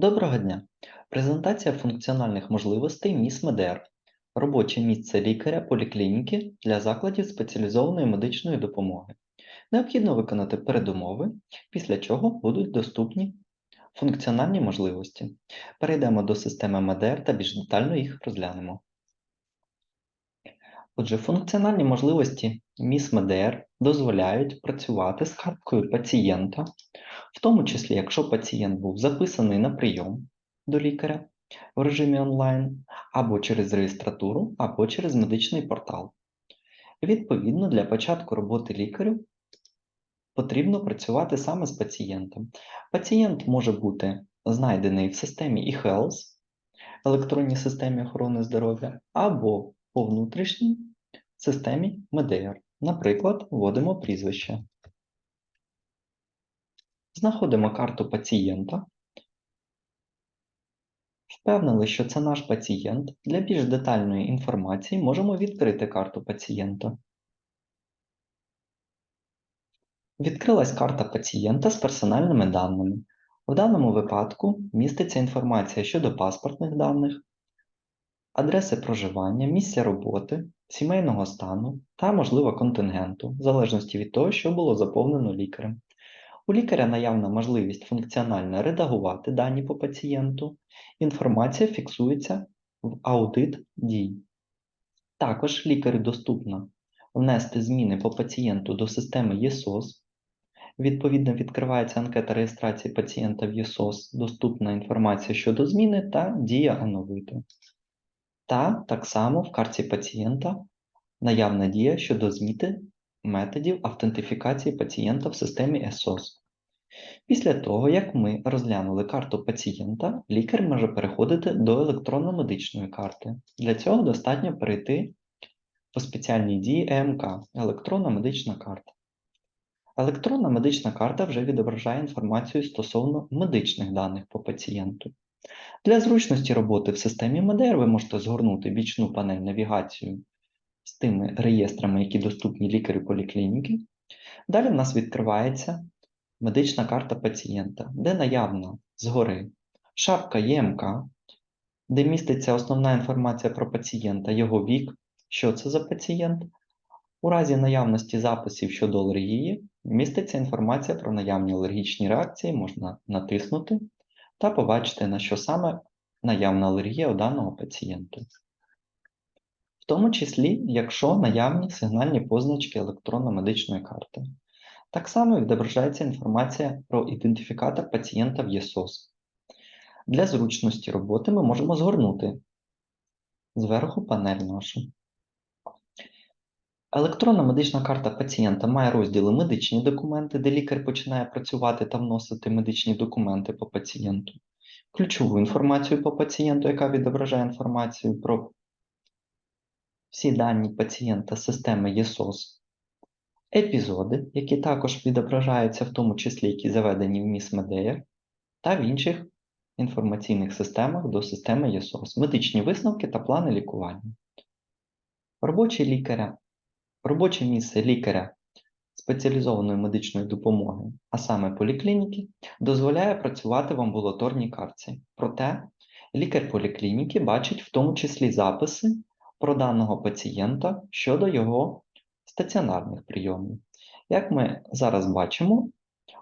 Доброго дня! Презентація функціональних можливостей МІС МДР. Робоче місце лікаря поліклініки для закладів спеціалізованої медичної допомоги. Необхідно виконати передумови, після чого будуть доступні функціональні можливості. Перейдемо до системи МДР та більш детально їх розглянемо. Отже, функціональні можливості МІС МДР дозволяють працювати з карткою пацієнта, в тому числі, якщо пацієнт був записаний на прийом до лікаря в режимі онлайн, або через реєстратуру, або через медичний портал. Відповідно, для початку роботи лікарю потрібно працювати саме з пацієнтом. Пацієнт може бути знайдений в системі eHealth, електронній системі охорони здоров'я, або по внутрішній системі МДР. Наприклад, вводимо прізвище. Знаходимо карту пацієнта. Впевнили, що це наш пацієнт. Для більш детальної інформації можемо відкрити карту пацієнта. Відкрилась карта пацієнта з персональними даними. В даному випадку міститься інформація щодо паспортних даних, адреси проживання, місця роботи, сімейного стану та, можливо, контингенту, в залежності від того, що було заповнено лікарем. У лікаря наявна можливість функціонально редагувати дані по пацієнту, інформація фіксується в аудит дій. Також лікарю доступно внести зміни по пацієнту до системи ЄСОС. Відповідно, відкривається анкета реєстрації пацієнта в ЄСОС, доступна інформація щодо зміни та дія оновити. Та так само в карті пацієнта наявна дія щодо зміни методів автентифікації пацієнта в системі ЕСОС. Після того, як ми розглянули карту пацієнта, лікар може переходити до електронно-медичної карти. Для цього достатньо перейти по спеціальній дії ЕМК електронна медична карта. Електронна медична карта вже відображає інформацію стосовно медичних даних по пацієнту. Для зручності роботи в системі МДР ви можете згорнути бічну панель навігацію з тими реєстрами, які доступні лікарю поліклініки. Далі в нас відкривається медична карта пацієнта, де наявна згори шапка ЄМК, де міститься основна інформація про пацієнта, його вік, що це за пацієнт. У разі наявності записів щодо алергії міститься інформація про наявні алергічні реакції, можна натиснути та побачити, на що саме наявна алергія у даного пацієнта. В тому числі, якщо наявні сигнальні позначки електронно-медичної карти. Так само відображається інформація про ідентифікатор пацієнта в ЄСОС. Для зручності роботи ми можемо згорнути зверху панель нашу. Електронна медична карта пацієнта має розділи медичні документи, де лікар починає працювати та вносити медичні документи по пацієнту, ключову інформацію по пацієнту, яка відображає інформацію про всі дані пацієнта системи ЄСОС, епізоди, які також відображаються, в тому числі які заведені в міс Медея, та в інших інформаційних системах до системи ЄСОС, медичні висновки та плани лікування. Робочі лікаря Робоче місце лікаря спеціалізованої медичної допомоги, а саме поліклініки, дозволяє працювати в амбулаторній карті. Проте лікар поліклініки бачить в тому числі записи про даного пацієнта щодо його стаціонарних прийомів. Як ми зараз бачимо,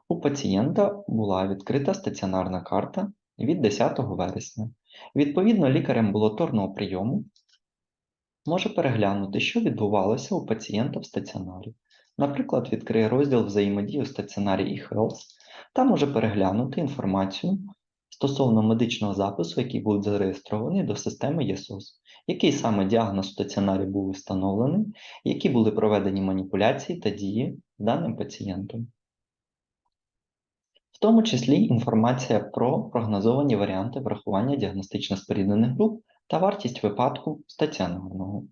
у пацієнта була відкрита стаціонарна карта від 10 вересня. Відповідно, лікар амбулаторного прийому може переглянути, що відбувалося у пацієнта в стаціонарі. Наприклад, відкриє розділ взаємодії у стаціонарі eHealth та може переглянути інформацію стосовно медичного запису, який був зареєстрований до системи ЄСОС, який саме діагноз у стаціонарі був встановлений, які були проведені маніпуляції та дії даним пацієнтом. В тому числі інформація про прогнозовані варіанти врахування діагностично споріднених груп та вартість випадку стаціонарного.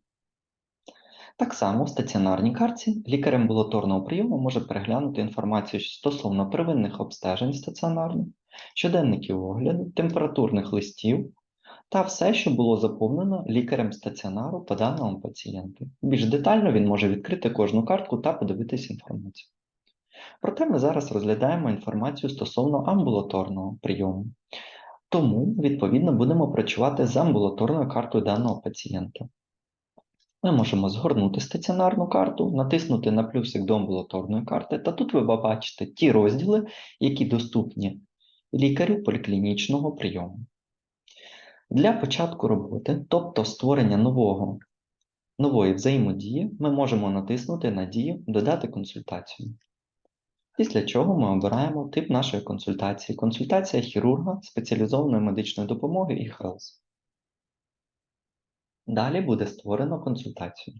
Так само в стаціонарній карті лікар амбулаторного прийому може переглянути інформацію стосовно первинних обстежень стаціонарних, щоденників огляду, температурних листів та все, що було заповнено лікарем стаціонару по даному пацієнту. Більш детально він може відкрити кожну картку та подивитися інформацію. Проте ми зараз розглядаємо інформацію стосовно амбулаторного прийому. Тому, відповідно, будемо працювати з амбулаторною картою даного пацієнта. Ми можемо згорнути стаціонарну карту, натиснути на плюсик до амбулаторної карти, та тут ви побачите ті розділи, які доступні лікарю поліклінічного прийому. Для початку роботи, тобто створення нового, нової взаємодії, ми можемо натиснути на дію Додати консультацію. Після чого ми обираємо тип нашої консультації. Консультація хірурга спеціалізованої медичної допомоги і Health. Далі буде створено консультацію.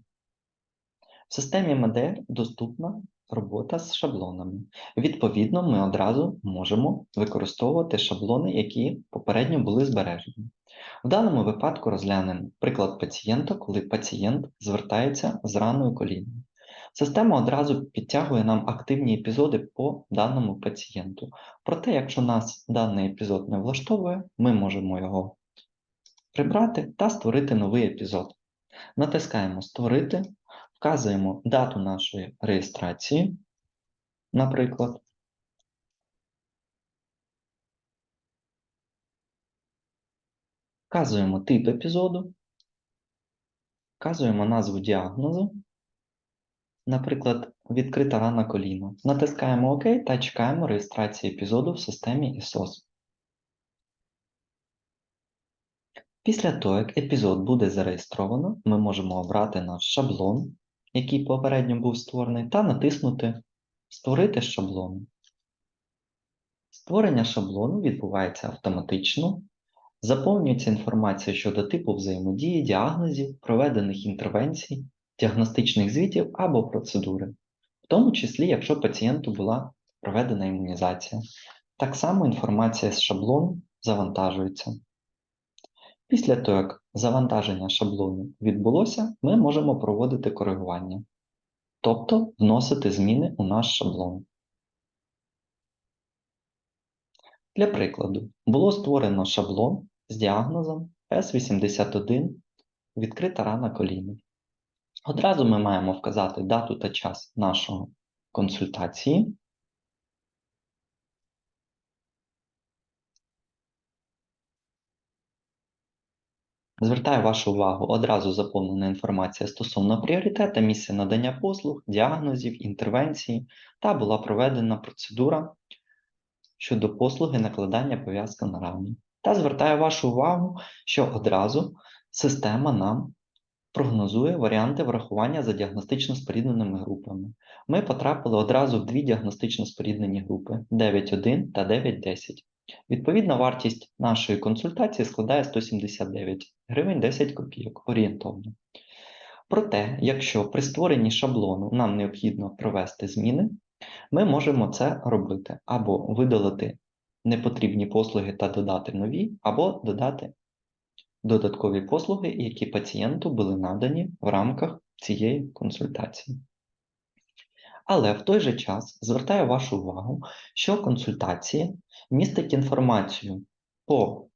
В системі МДР доступна робота з шаблонами. Відповідно, ми одразу можемо використовувати шаблони, які попередньо були збережені. В даному випадку розглянемо приклад пацієнта, коли пацієнт звертається з раною коліною. Система одразу підтягує нам активні епізоди по даному пацієнту. Проте, якщо нас даний епізод не влаштовує, ми можемо його прибрати та створити новий епізод. Натискаємо Створити, вказуємо дату нашої реєстрації, наприклад. Вказуємо тип епізоду, вказуємо назву діагнозу, наприклад, відкрита рана коліна. Натискаємо ОК та чекаємо реєстрації епізоду в системі ISOS. Після того, як епізод буде зареєстровано, ми можемо обрати наш шаблон, який попередньо був створений, та натиснути Створити з шаблону. Створення шаблону відбувається автоматично, заповнюється інформація щодо типу взаємодії, діагнозів, проведених інтервенцій, діагностичних звітів або процедури, в тому числі, якщо пацієнту була проведена імунізація. Так само інформація з шаблону завантажується. Після того, як завантаження шаблону відбулося, ми можемо проводити коригування, тобто вносити зміни у наш шаблон. Для прикладу, було створено шаблон з діагнозом S81 відкрита рана коліна. Одразу ми маємо вказати дату та час нашої консультації. Звертаю вашу увагу, одразу заповнена інформація стосовно пріоритету, місця надання послуг, діагнозів, інтервенції та була проведена процедура щодо послуги накладання пов'язка на рану. Та звертаю вашу увагу, що одразу система нам прогнозує варіанти врахування за діагностично спорідненими групами. Ми потрапили одразу в дві діагностично споріднені групи 9.1 та 9.10. Відповідна вартість нашої консультації складає 179 гривень 10 копійок орієнтовно. Проте, якщо при створенні шаблону нам необхідно провести зміни, ми можемо це робити або видалити непотрібні послуги та додати нові, або додати додаткові послуги, які пацієнту були надані в рамках цієї консультації. Але в той же час звертаю вашу увагу, що консультація містить інформацію по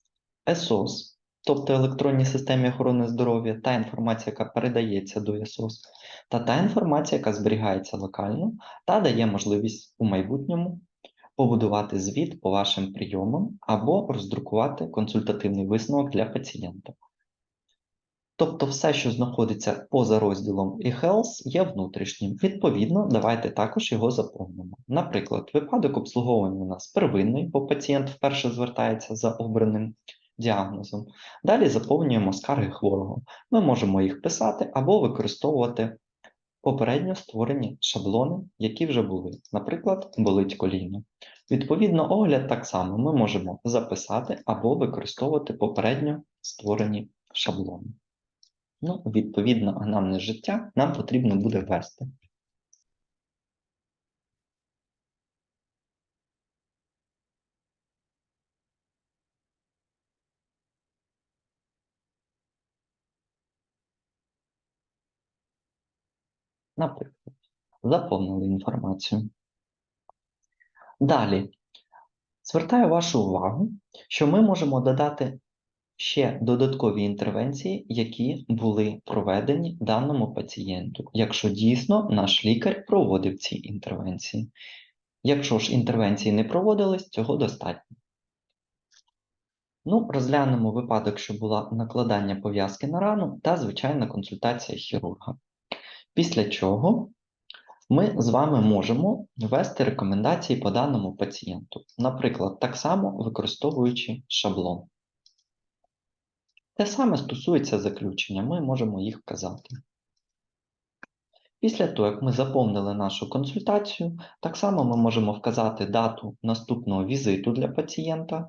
ЕСОС, тобто електронній системі охорони здоров'я, та інформація, яка передається до ЕСОС, та та інформація, яка зберігається локально та дає можливість у майбутньому побудувати звіт по вашим прийомам або роздрукувати консультативний висновок для пацієнта. Тобто все, що знаходиться поза розділом e-Health, є внутрішнім. Відповідно, давайте також його заповнимо. Наприклад, випадок обслуговування у нас первинний, бо пацієнт вперше звертається за обраним діагнозом. Далі заповнюємо скарги хворого. Ми можемо їх писати або використовувати попередньо створені шаблони, які вже були. Наприклад, болить коліно. Відповідно, огляд так само ми можемо записати або використовувати попередньо створені шаблони. Ну, відповідно, анамне життя нам потрібно буде ввести. Наприклад, заповнили інформацію. Далі, звертаю вашу увагу, що ми можемо додати ще додаткові інтервенції, які були проведені даному пацієнту, якщо дійсно наш лікар проводив ці інтервенції. Якщо ж інтервенції не проводились, цього достатньо. Ну, розглянемо випадок, що була накладання пов'язки на рану та звичайна консультація хірурга. Після чого ми з вами можемо ввести рекомендації по даному пацієнту, наприклад, так само використовуючи шаблон. Те саме стосується заключення, ми можемо їх вказати. Після того, як ми заповнили нашу консультацію, так само ми можемо вказати дату наступного візиту для пацієнта.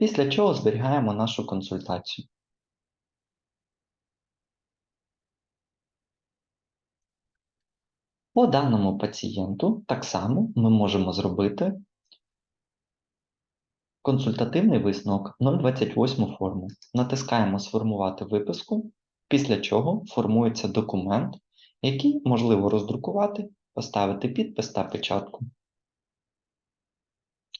Після чого зберігаємо нашу консультацію. По даному пацієнту так само ми можемо зробити консультативний висновок 028 форму. Натискаємо Сформувати виписку, після чого формується документ, який можливо роздрукувати, поставити підпис та печатку.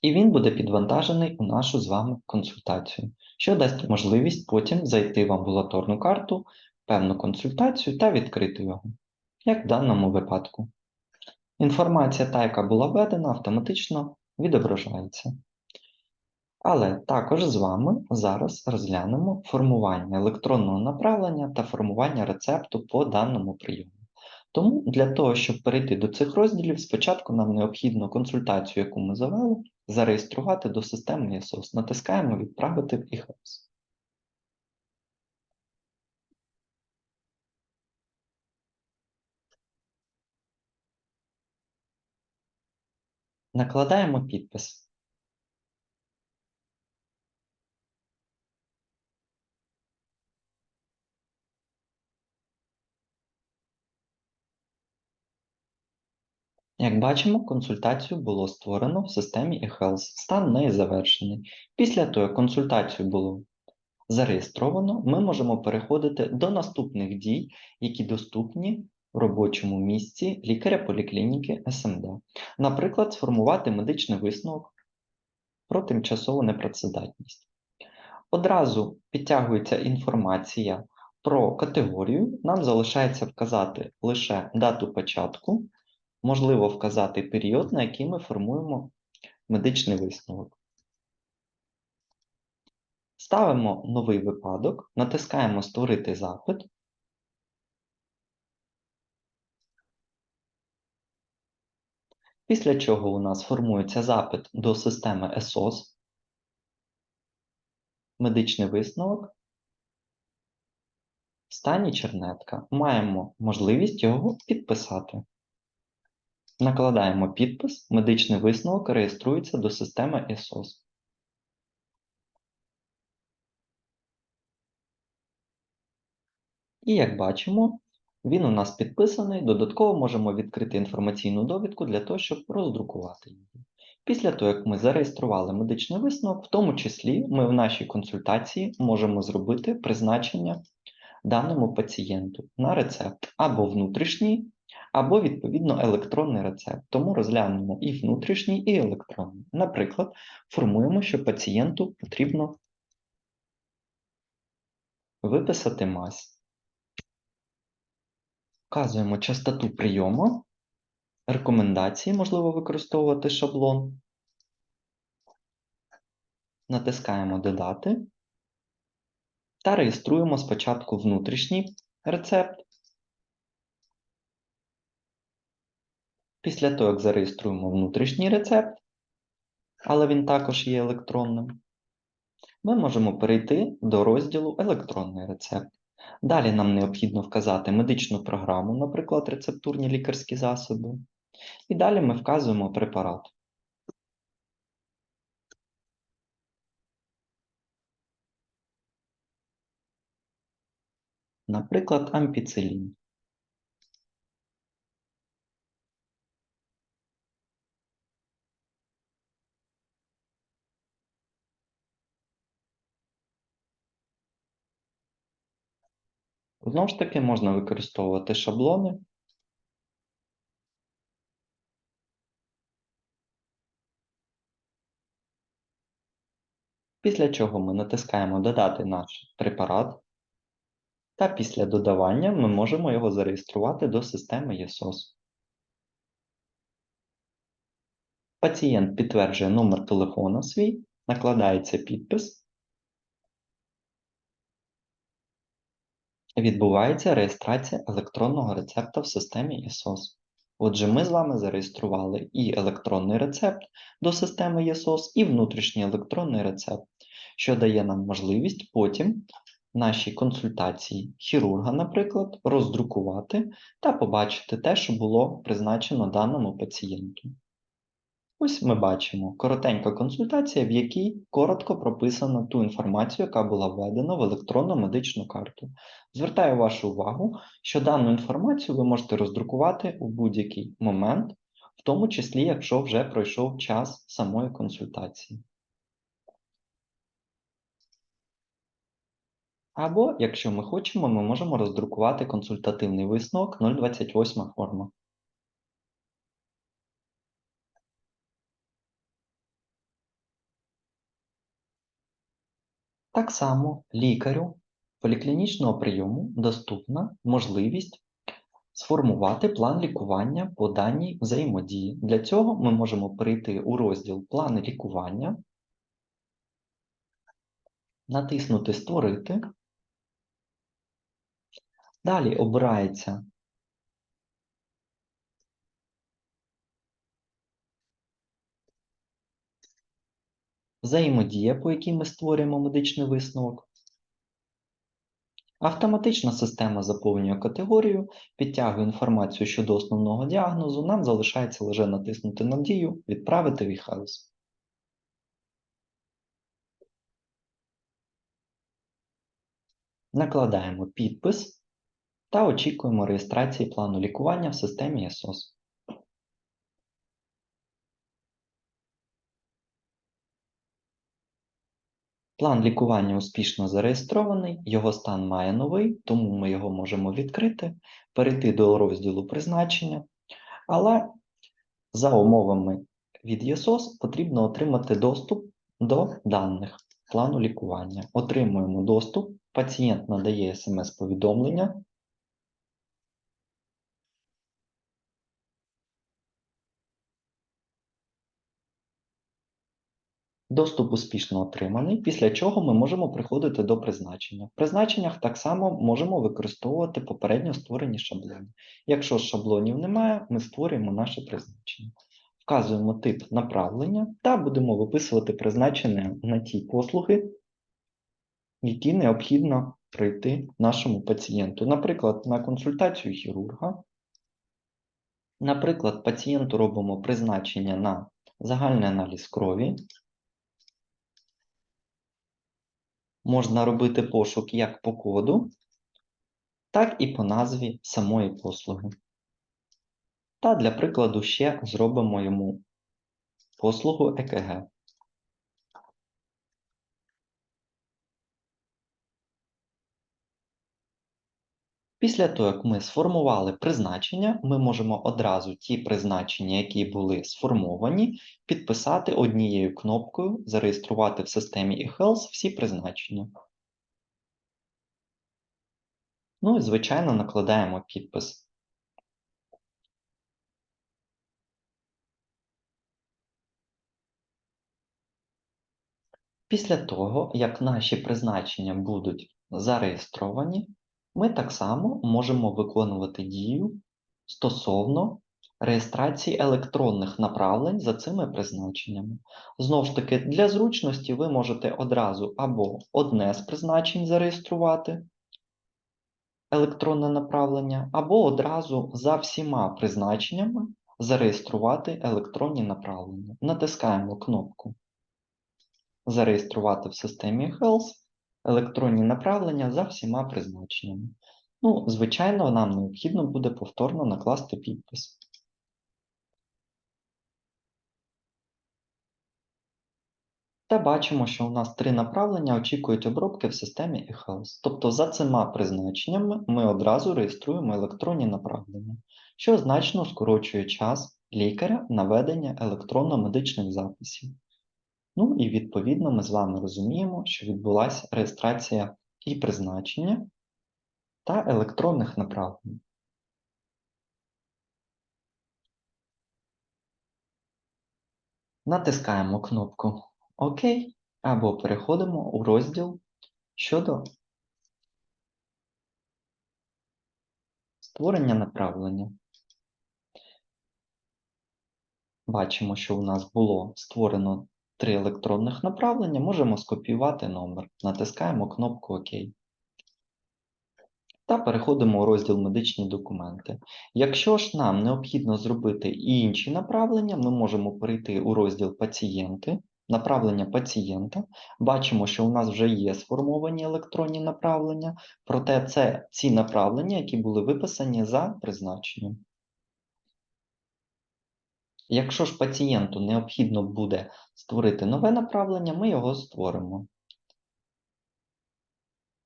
І він буде підвантажений у нашу з вами консультацію, що дасть можливість потім зайти в амбулаторну карту, певну консультацію та відкрити його, як в даному випадку. Інформація, та, яка була введена, автоматично відображається. Але також з вами зараз розглянемо формування електронного направлення та формування рецепту по даному прийому. Тому для того, щоб перейти до цих розділів, спочатку нам необхідно консультацію, яку ми завели, зареєструвати до системи ESOS. Натискаємо Відправити в eHealth. Накладаємо підпис. Як бачимо, консультацію було створено в системі eHealth. Стан неї завершений. Після того, як консультацію було зареєстровано, ми можемо переходити до наступних дій, які доступні в робочому місці лікаря поліклініки СМД. Наприклад, сформувати медичний висновок про тимчасову непрацездатність. Одразу підтягується інформація про категорію. Нам залишається вказати лише дату початку, можливо вказати період, на який ми формуємо медичний висновок. Ставимо новий випадок, натискаємо Створити запит. Після чого у нас формується запит до системи ESOS, медичний висновок. В стані чернетка маємо можливість його підписати. Накладаємо підпис, медичний висновок реєструється до системи ESOS. І як бачимо, він у нас підписаний. Додатково можемо відкрити інформаційну довідку для того, щоб роздрукувати її. Після того, як ми зареєстрували медичний висновок, в тому числі ми в нашій консультації можемо зробити призначення даному пацієнту на рецепт або внутрішній, або, відповідно, електронний рецепт. Тому розглянемо і внутрішній, і електронний. Наприклад, формуємо, що пацієнту потрібно виписати мазь. Вказуємо частоту прийому, рекомендації, можливо використовувати шаблон. Натискаємо Додати та реєструємо спочатку внутрішній рецепт. Після того, як зареєструємо внутрішній рецепт, але він також є електронним, ми можемо перейти до розділу Електронний рецепт. Далі нам необхідно вказати медичну програму, наприклад, рецептурні лікарські засоби. І далі ми вказуємо препарат. Наприклад, ампіцилін. Знову ж таки, можна використовувати шаблони. Після чого ми натискаємо Додати наш препарат. Та після додавання ми можемо його зареєструвати до системи ESOS. Пацієнт підтверджує номер телефона свій, накладається підпис, відбувається реєстрація електронного рецепта в системі ЄСОС. Отже, ми з вами зареєстрували і електронний рецепт до системи ЄСОС, і внутрішній електронний рецепт, що дає нам можливість потім наші консультації хірурга, наприклад, роздрукувати та побачити те, що було призначено даному пацієнту. Ось ми бачимо коротенька консультація, в якій коротко прописано ту інформацію, яка була введена в електронну медичну карту. Звертаю вашу увагу, що дану інформацію ви можете роздрукувати у будь-який момент, в тому числі, якщо вже пройшов час самої консультації. Або, якщо ми хочемо, ми можемо роздрукувати консультативний висновок 028 форма. Так само лікарю поліклінічного прийому доступна можливість сформувати план лікування по даній взаємодії. Для цього ми можемо перейти у розділ Плани лікування, натиснути Створити. Далі обирається взаємодія, по якій ми створюємо медичний висновок. Автоматична система заповнює категорію, підтягує інформацію щодо основного діагнозу, нам залишається лише натиснути на дію, відправити в eHealth. Накладаємо підпис та очікуємо реєстрації плану лікування в системі ЄСОС. План лікування успішно зареєстрований, його стан має новий, тому ми його можемо відкрити, перейти до розділу призначення, але за умовами від ЄСОС потрібно отримати доступ до даних плану лікування. Отримуємо доступ, пацієнт надає смс-повідомлення, Доступ успішно отриманий, після чого ми можемо приходити до призначення. В призначеннях так само можемо використовувати попередньо створені шаблони. Якщо шаблонів немає, ми створюємо наше призначення. Вказуємо тип направлення та будемо виписувати призначення на ті послуги, які необхідно пройти нашому пацієнту. Наприклад, на консультацію хірурга. Наприклад, пацієнту робимо призначення на загальний аналіз крові. Можна робити пошук як по коду, так і по назві самої послуги. Та для прикладу ще зробимо йому послугу ЕКГ. Після того, як ми сформували призначення, ми можемо одразу ті призначення, які були сформовані, підписати однією кнопкою Зареєструвати в системі eHealth всі призначення. Ну і, звичайно, накладаємо підпис. Після того, як наші призначення будуть зареєстровані, ми так само можемо виконувати дію стосовно реєстрації електронних направлень за цими призначеннями. Знову ж таки, для зручності ви можете одразу або одне з призначень зареєструвати, електронне направлення, або одразу за всіма призначеннями зареєструвати електронні направлення. Натискаємо кнопку Зареєструвати в системі Health електронні направлення за всіма призначеннями. Ну, звичайно, нам необхідно буде повторно накласти підпис. Та бачимо, що у нас три направлення очікують обробки в системі eHealth. Тобто за цими призначеннями ми одразу реєструємо електронні направлення, що значно скорочує час лікаря на ведення електронно-медичних записів. Ну і відповідно ми з вами розуміємо, що відбулася реєстрація і призначення та електронних направлень. Натискаємо кнопку ОК або переходимо у розділ щодо створення направлення. Бачимо, що у нас було створено три електронних направлення. Можемо скопіювати номер. Натискаємо кнопку ОК. Та переходимо у розділ Медичні документи. Якщо ж нам необхідно зробити і інші направлення, ми можемо перейти у розділ Пацієнти, направлення пацієнта. Бачимо, що у нас вже є сформовані електронні направлення, проте це ці направлення, які були виписані за призначенням. Якщо ж пацієнту необхідно буде створити нове направлення, ми його створимо.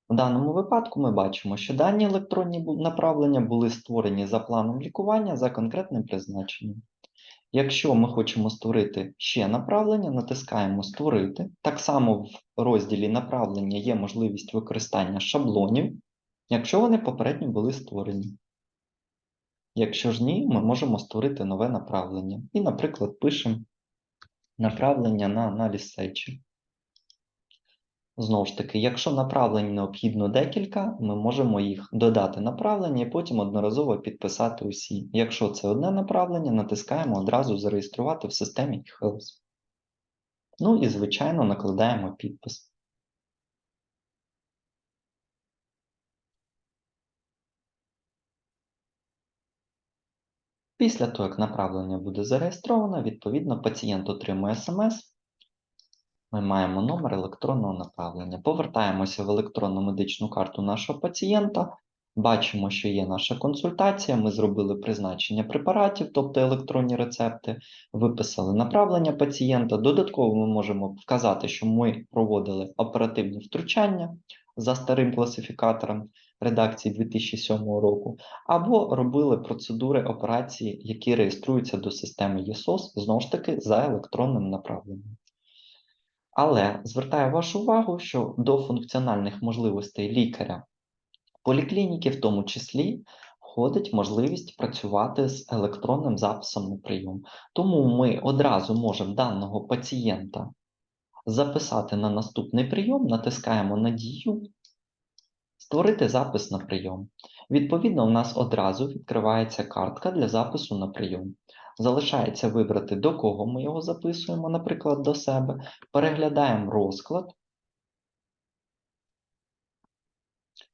В даному випадку ми бачимо, що дані електронні направлення були створені за планом лікування за конкретним призначенням. Якщо ми хочемо створити ще направлення, натискаємо Створити. Так само в розділі направлення є можливість використання шаблонів, якщо вони попередньо були створені. Якщо ж ні, ми можемо створити нове направлення. І, наприклад, пишемо направлення на аналіз сечі. Знову ж таки, якщо направлень необхідно декілька, ми можемо їх додати направлення і потім одноразово підписати усі. Якщо це одне направлення, натискаємо одразу зареєструвати в системі eHealth. Ну і, звичайно, накладаємо підпис. Після того, як направлення буде зареєстровано, відповідно, пацієнт отримує смс. Ми маємо номер електронного направлення. Повертаємося в електронну медичну карту нашого пацієнта. Бачимо, що є наша консультація. Ми зробили призначення препаратів, тобто електронні рецепти, виписали направлення пацієнта. Додатково ми можемо вказати, що ми проводили оперативні втручання за старим класифікатором редакції 2007 року, або робили процедури операції, які реєструються до системи ЄСОС, знову ж таки, за електронним направленням. Але звертаю вашу увагу, що до функціональних можливостей лікаря поліклініки, в тому числі, входить можливість працювати з електронним записом на прийом. Тому ми одразу можемо даного пацієнта записати на наступний прийом, натискаємо на дію, створити запис на прийом. Відповідно, у нас одразу відкривається картка для запису на прийом. Залишається вибрати, до кого ми його записуємо, наприклад, до себе. Переглядаємо розклад.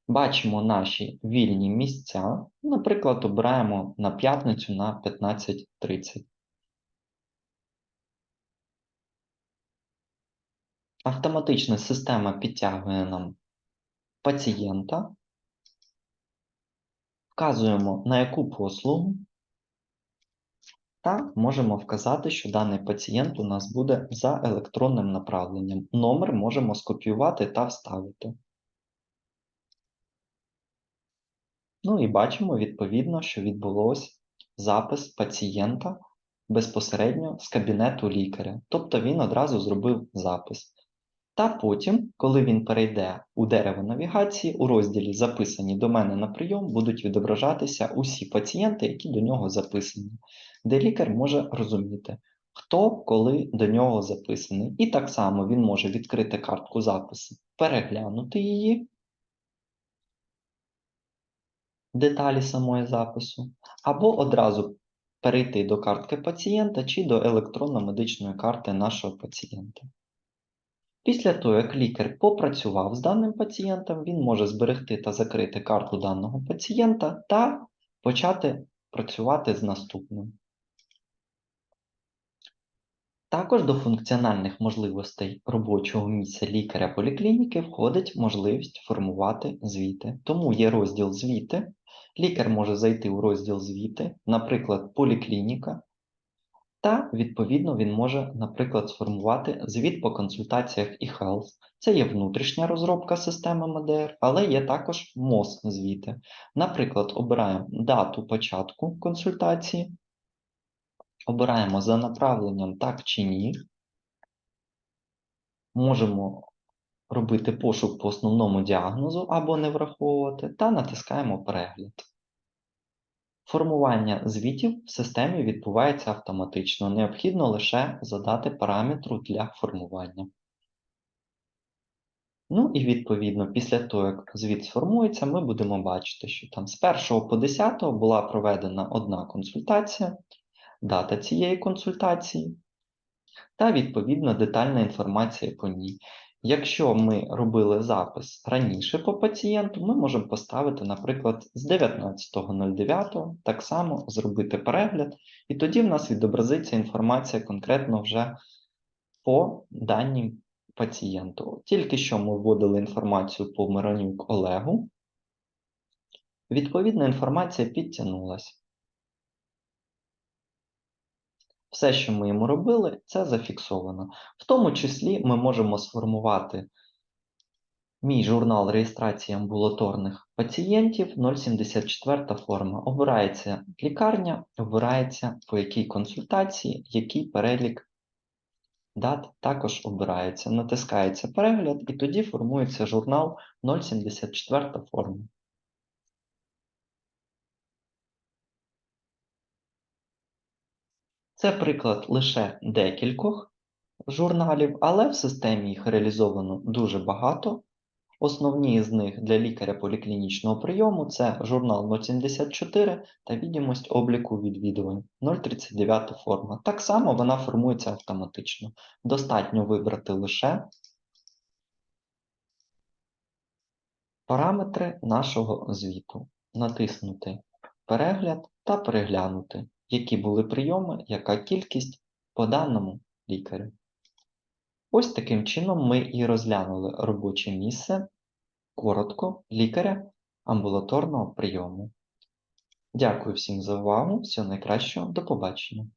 Бачимо наші вільні місця. Наприклад, обираємо на п'ятницю на 15.30. Автоматична система підтягує нам пацієнта. Вказуємо на яку послугу. Та можемо вказати, що даний пацієнт у нас буде за електронним направленням. Номер можемо скопіювати та вставити. Ну і бачимо відповідно, що відбулося запис пацієнта безпосередньо з кабінету лікаря. Тобто він одразу зробив запис. Та потім, коли він перейде у дерево навігації, у розділі Записані до мене на прийом будуть відображатися усі пацієнти, які до нього записані, де лікар може розуміти, хто коли до нього записаний. І так само він може відкрити картку запису, переглянути її, деталі самої запису, або одразу перейти до картки пацієнта чи до електронно-медичної карти нашого пацієнта. Після того, як лікар попрацював з даним пацієнтом, він може зберегти та закрити карту даного пацієнта та почати працювати з наступним. Також до функціональних можливостей робочого місця лікаря поліклініки входить можливість формувати звіти. Тому є розділ звіти. Лікар може зайти у розділ звіти, наприклад, поліклініка, та, відповідно, він може, наприклад, сформувати звіт по консультаціях eHealth. Це є внутрішня розробка системи МДР, але є також МОЗ звіти. Наприклад, обираємо дату початку консультації, обираємо за направленням так чи ні. Можемо робити пошук по основному діагнозу або не враховувати, та натискаємо перегляд. Формування звітів в системі відбувається автоматично, необхідно лише задати параметру для формування. Ну і відповідно, після того, як звіт сформується, ми будемо бачити, що там з 1 по 10 була проведена одна консультація, дата цієї консультації та відповідно детальна інформація по ній. Якщо ми робили запис раніше по пацієнту, ми можемо поставити, наприклад, з 19.09, так само зробити перегляд, і тоді в нас відобразиться інформація конкретно вже по данім пацієнту. Тільки що ми вводили інформацію по Миронюк Олегу. Відповідна інформація підтягнулася. Все, що ми йому робили, це зафіксовано. В тому числі ми можемо сформувати мій журнал реєстрації амбулаторних пацієнтів 074 форма. Обирається лікарня, обирається по якій консультації, який перелік дат також обирається. Натискається перегляд, і тоді формується журнал 074 форма. Це приклад лише декількох журналів, але в системі їх реалізовано дуже багато. Основні з них для лікаря поліклінічного прийому це журнал 074 та відомість обліку відвідувань 039 форма. Так само вона формується автоматично. Достатньо вибрати лише параметри нашого звіту, натиснути перегляд та переглянути, які були прийоми, яка кількість по даному лікарю. Ось таким чином ми і розглянули робоче місце коротко лікаря амбулаторного прийому. Дякую всім за увагу. Всього найкращого. До побачення.